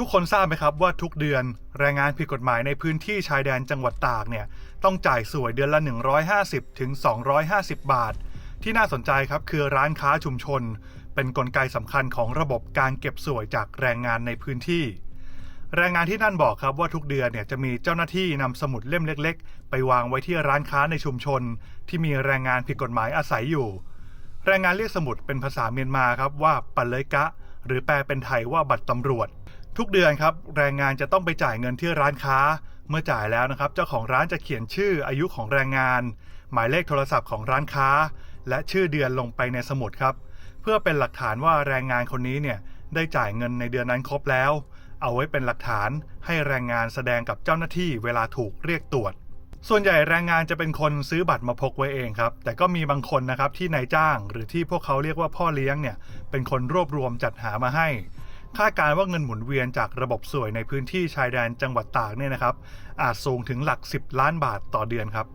ทุกคนทราบไหมครับว่าทุกเดือนแรงงานผิดกฎหมายในพื้นที่ชายแดนจังหวัดตากเนี่ยต้องจ่ายสวยเดือนละ 150 ถึง 250 บาท ที่น่าสนใจครับคือร้านค้าชุมชน เป็นนกลไกสำคัญของระบบการเก็บสวยจากแรงงานในพื้นที่ แรงงานที่นั่นบอกครับว่าทุกเดือนเนี่ยจะมีเจ้าหน้าที่นำสมุดเล่มเล็ก ๆ ไปวางไว้ที่ร้านค้าในชุมชน ที่มีแรงงานผิดกฎหมายอาศัยอยู่ แรงงานเรียกสมุดเป็นภาษาเมียนมาครับว่าปัลเลยกะ หรือแปลเป็นไทยว่าบัตรตำรวจ ทุกเดือนครับแรงงานจะต้องไปจ่ายเงินที่ร้านค้า เมื่อจ่ายแล้วนะครับ เจ้าของร้านจะเขียนชื่ออายุของแรงงาน หมายเลขโทรศัพท์ของร้านค้า และชื่อเดือนลงไปในสมุดครับ เพื่อเป็นหลักฐานว่าแรงงานคนนี้เนี่ยได้จ่ายเงินในเดือนนั้นครบแล้ว เอาไว้เป็นหลักฐานให้แรงงานแสดงกับเจ้าหน้าที่เวลาถูกเรียกตรวจ ส่วนใหญ่แรงงานจะเป็นคนซื้อบัตรมาพกไว้เองครับ แต่ก็มีบางคนนะครับที่นายจ้าง หรือที่พวกเขาเรียกว่าพ่อเลี้ยงเนี่ยเป็นคนรวบรวมจัดหามาให้ คาดการ์ว่าเงินหมุนเวียนจากระบบสวยในพื้นที่ชายแดนจังหวัดตากเนี่ยนะครับอาจสูงถึงหลัก 10 ล้านบาทต่อเดือนครับ